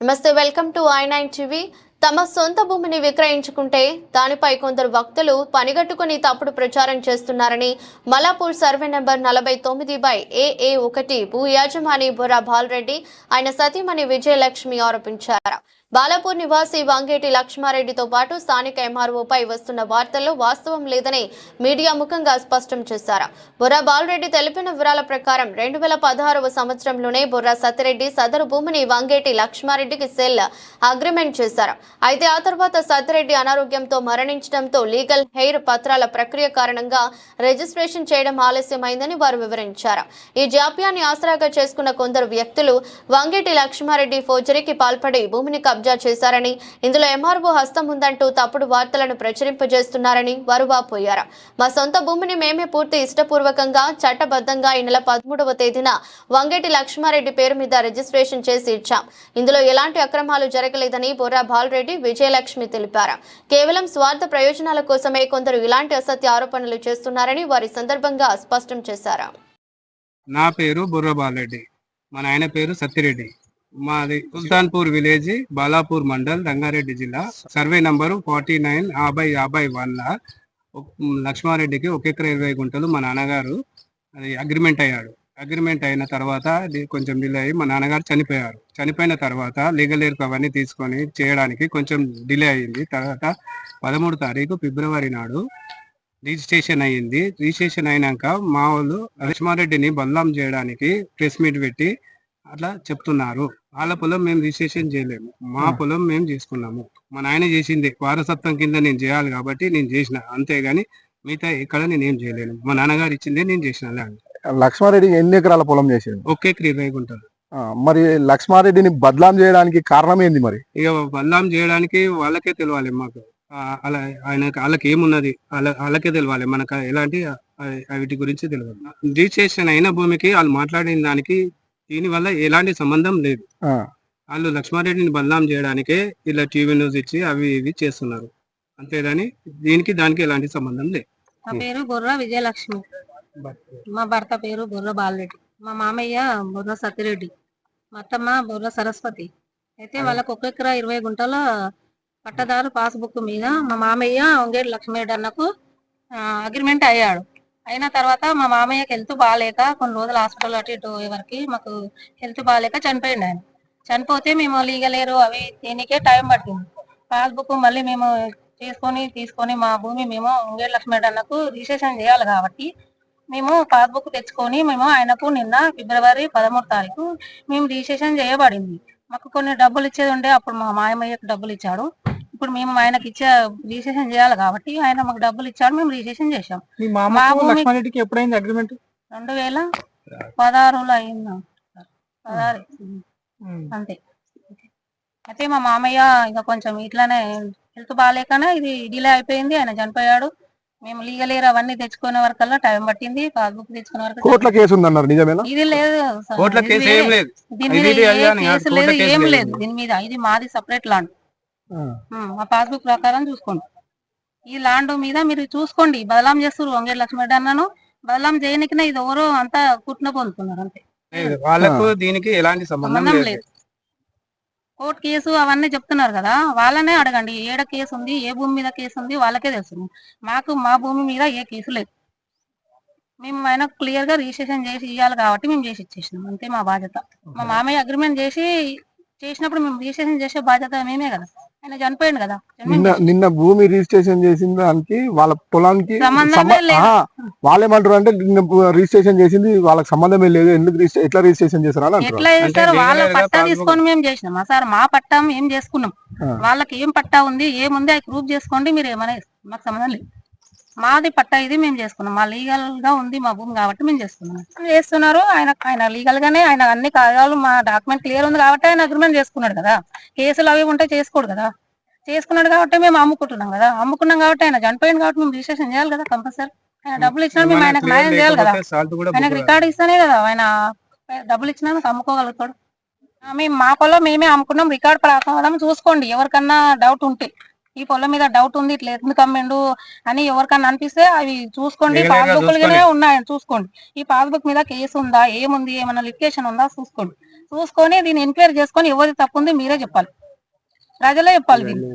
నమస్తే welcome to I nine TV. తమ సొంత భూమిని విక్రయించుకుంటే దానిపై కొందరు వక్తలు పనిగట్టుకుని తప్పుడు ప్రచారం చేస్తున్నారని మలాపూర్ సర్వే నెంబర్ నలభై తొమ్మిది బై ఏఏ ఒకటి భూ యాజమాని బుర్రా బాలరెడ్డి ఆయన సతీమణి విజయలక్ష్మి ఆరోపించారు. బాలాపూర్ నివాసి వంగేటి లక్ష్మారెడ్డితో పాటు స్థానిక ఎంఆర్ఓపై వస్తున్న వార్తల్లో వాస్తవం లేదని మీడియా ముఖంగా స్పష్టం చేశారు. బుర్రా బాలరెడ్డి తెలిపిన వివరాల ప్రకారం రెండు వేల పదహారవ సంవత్సరంలోనే బుర్రా సత్యరెడ్డి సదరు భూమిని వంగేటి లక్ష్మారెడ్డికి సెల్ అగ్రిమెంట్ చేశారు. అయితే ఆ తర్వాత సత్యరెడ్డి అనారోగ్యంతో మరణించడంతో లీగల్ హెయిర్ పత్రాల ప్రక్రియ కారణంగా రిజిస్ట్రేషన్ చేయడం ఆలస్యమైందని వారు వివరించారు. ఈ జాప్యాన్ని ఆసరాగా చేసుకున్న కొందరు వ్యక్తులు వంగేటి లక్ష్మారెడ్డి ఫోర్జరీకి పాల్పడి భూమిని కబ్జా చేశారని ఇందులో ఎంఆర్ఓ హస్తం ఉందంటూ తప్పుడు వార్తలను ప్రచురింపజేస్తున్నారని వారు వాపోయారు మా సొంత భూమిని మేమే పూర్తి ఇష్టపూర్వకంగా చట్టబద్ధంగా ఈ నెల పదమూడవ తేదీన వంగేటి లక్ష్మారెడ్డి పేరు మీద రిజిస్ట్రేషన్ చేసి ఇచ్చాం. ఇందులో ఎలాంటి అక్రమాలు జరగలేదని బొర్రా బాలరెడ్డి విజయలక్ష్మి తెలిపారు. కేవలం స్వార్థ ప్రయోజనాల కోసమే కొందరు ఇలాంటి అసత్య ఆరోపణలు చేస్తున్నారని వారి సందర్భంగా స్పష్టం చేశారు. నా పేరు బుర్ర బాలరెడ్డి. మా నాయన పేరు సత్యరెడ్డి మాది సుల్తాన్పూర్ విలేజ్ బాలాపూర్ మండల్ రంగారెడ్డి జిల్లా. సర్వే నంబరు ఫార్టీ నైన్ యాభై యాభై వన్ లక్ష్మారెడ్డికి ఒక ఎకర ఇరవై గుంటలు మా నాన్నగారు అది అగ్రిమెంట్ అయ్యాడు. అగ్రిమెంట్ అయిన తర్వాత కొంచెం డిలే అయ్యి మా నాన్నగారు చనిపోయారు. చనిపోయిన తర్వాత లీగల్ ఎయిర్ అవన్నీ తీసుకొని చేయడానికి కొంచెం డిలే అయ్యింది. తర్వాత పదమూడు తారీఖు ఫిబ్రవరి నాడు రిజిస్ట్రేషన్ అయ్యింది. రిజిస్ట్రేషన్ అయినాక మా వాళ్ళు లక్ష్మారెడ్డిని బల్లాం చేయడానికి ప్రెస్ మీట్ పెట్టి అట్లా చెప్తున్నారు. వాళ్ళ పొలం మేము రిజిస్ట్రేషన్ చేయలేము. మా. పొలం మేము చేసుకున్నాము. మా నాయన చేసింది వారసత్వం కింద నేను చేయాలి కాబట్టి నేను చేసిన. అంతేగాని మిగతా ఎక్కడ నేను ఏం చేయలేను. మా నాన్నగారు ఇచ్చిందే నేను చేసిన. ల్యాండ్ లక్ష్మారెడ్డి ఎన్ని ఎకరాల పొలం చేసిండు? ఒకే ఇరవై గుంటలు. మరి లక్ష్మారెడ్డిని బదలాం చేయడానికి కారణం ఏంది మరి? ఇక బదలాం చేయడానికి వాళ్ళకే తెలియాలి మాకు. అలా ఆయన వాళ్ళకి ఏమున్నది? వాళ్ళ వాళ్ళకే తెలియాలి మనకు ఎలాంటి వీటి గురించి తెలియదు రిజిస్ట్రేషన్ అయిన భూమికి వాళ్ళు మాట్లాడిన దానికి దీని వల్ల ఎలాంటి సంబంధం లేదు. ఆ, వాళ్ళు లక్ష్మారెడ్డిని బదనాం చేయడానికే ఇలా టీవీ న్యూస్ ఇచ్చి అవి ఇవి చేస్తున్నారు. అంతేగాని దీనికి దానికి ఎలాంటి సంబంధం లేదు. నా పేరు బుర్ర విజయలక్ష్మి. మా భర్త పేరు బుర్ర బాలరెడ్డి. మా మామయ్య బుర్ర సత్యరెడ్డి మా అత్తమ్మ బుర్ర సరస్వతి. అయితే వాళ్ళకు ఒక ఎకరా ఇరవై గుంటల పట్టదారు పాస్బుక్ మీద మా మామయ్య ఒంగేడు లక్ష్మీరెడ్డి అన్నకు అగ్రిమెంట్ అయ్యాడు. అయిన తర్వాత మా మామయ్యకి హెల్త్ బాగాలేక కొన్ని రోజులు హాస్పిటల్ అటు ఇటు ఎవరికి మాకు హెల్త్ బాగాలేక చనిపోయింది ఆయన. చనిపోతే మేము లీగల్ ఎయిర్ అవి దీనికే టైం పట్టింది. పాస్బుక్ మళ్ళీ మేము చేసుకొని తీసుకొని మా భూమి మేము ఉంగేడు లక్ష్మీ అన్నకు రిజిస్ట్రేషన్ చేయాలి కాబట్టి మేము పాస్బుక్ తెచ్చుకొని మేము ఆయనకు నిన్న ఫిబ్రవరి పదమూడు తారీఖు మేము రిజిస్ట్రేషన్ చేయబడింది. మాకు కొన్ని డబ్బులు ఇచ్చేది ఉండే అప్పుడు మా మాయమయ్యకు డబ్బులు ఇచ్చాడు. ఇప్పుడు మేము ఆయనకి ఇచ్చే రిజిస్ట్రేషన్ చేయాలి కాబట్టి ఆయన మాకు డబ్బులు ఇచ్చాడు మేము రిజిస్ట్రేషన్ చేసాం ఎప్పుడైంది అగ్రిమెంట్ రెండు వేల పదహారులో అయింది. పదహారు అంతే. అయితే మా మామయ్య ఇంకా కొంచెం ఇట్లానే హెల్త్ బాగాలేకనే ఇది డిలే అయిపోయింది. ఆయన చనిపోయాడు. మేము లీగల్ ఎయిర్ అవన్నీ తెచ్చుకునే వరకల్లా టైం పట్టింది. పాస్బుక్ తెచ్చుకునే వరకు కోర్టుల కేసు ఉందన్నారు నిజమేనా? ఇది లేదు కేసు. ఏం లేదు. దీని మీద ఇది ఏ కేసు లేదు ఏం దీని మీద ఇది మాది సపరేట్ ఆ, మా పాస్బుక్ ప్రకారం చూసుకోండి. ఈ ల్యాండ్ మీద మీరు చూసుకోండి. బదలాం చేస్తారు వంగేడు లక్ష్మీ అన్నను. బదలాం చేయనికినే ఇది ఎవరో అంతా కుట్న పొందుతున్నారు అంతే. లేదు. వాళ్ళకు దీనికి ఎలాంటి సంబంధం లేదు. కోర్టు కేసు అవన్నీ చెప్తున్నారు కదా వాళ్ళనే అడగండి. ఏడ కేసు ఉంది ఏ భూమి మీద కేసు ఉంది వాళ్ళకే తెలుసు మాకు మా భూమి మీద ఏ కేసు లేదు. మేము ఆయన క్లియర్గా రిజిస్ట్రేషన్ చేసి ఇవ్వాలి కాబట్టి మేము చేసి ఇచ్చేసినాం. అంతే మా బాధ్యత. మా మామయ్య అగ్రిమెంట్ చేసి చేసినప్పుడు మేము రిజిస్ట్రేషన్ చేసే బాధ్యత మేమే కదా. ఆయన చనిపోయింది కదా. నిన్న నిన్న భూమి రిజిస్ట్రేషన్ చేసిన దానికి వాళ్ళ పొలానికి వాళ్ళేమంటారు అంటే నిన్న రిజిస్ట్రేషన్ చేసింది వాళ్ళకి సంబంధమే లేదు. ఎందుకు ఎట్లా రిజిస్ట్రేషన్ చేశారు అని అంటారు ఎట్లా చేస్తారు legal వాళ్ళ పట్టా తీసుకొని మేము చేసినాం. సార్ మా పట్టా మేము చేసుకున్నాం. వాళ్ళకి ఏం పట్టా ఉంది ఏముంది అది ప్రూఫ్ చేసుకోండి మీరు ఏమైనా. మాకు సంబంధం లేదు. మాది పట్టా ఇది మేము చేసుకున్నాం. మా లీగల్గా ఉంది మా భూమి కాబట్టి మేము చేసుకున్నాం. చేస్తున్నారు? ఆయన ఆయన లీగల్ గానే ఆయన అన్ని కాగాలు మా డాక్యుమెంట్ క్లియర్ ఉంది కాబట్టి ఆయన అగ్రిమెంట్ చేసుకున్నాడు కదా. కేసులు అవి ఉంటే చేసుకోడు కదా. చేసుకున్నాడు కాబట్టి మేము అమ్ముకుంటున్నాం కదా. అమ్ముకున్నాం కాబట్టి ఆయన చనిపోయింది కాబట్టి మేము రిజిస్ట్రేషన్ చేయాలి కదా కంపల్సరీ. ఆయన డబ్బులు ఇచ్చినా మేము ఆయనకు clear న్యాయం చేయాలి కదా. ఆయనకు రికార్డు ఇస్తేనే కదా ఆయన డబ్బులు ఇచ్చినందుకు అమ్ముకోగలుగుతాడు. మేము మా పొలం మేమే అమ్ముకున్నాం. రికార్డ్ ప్రకారం చూసుకోండి. ఎవరికన్నా డౌట్ ఉంటే. ఈ పొలం మీద డౌట్ ఉంది ఇట్లా ఎందుకు అమ్మిండు అని ఎవరికన్నా అనిపిస్తే అవి చూసుకోండి. Legal గా పాస్బుక్ చూసుకోండి. ఉన్నాయని చూసుకోండి. ఈ పాస్బుక్ మీద కేసు ఉందా? ఏముంది? ఏమైనా లిటిగేషన్ ఉందా? చూసుకోండి. చూసుకొని దీన్ని ఎంక్వైరీ చేసుకొని ఎవరి తప్పు ఉంది మీరే చెప్పాలి. ప్రజలే చెప్పాలి దీన్ని.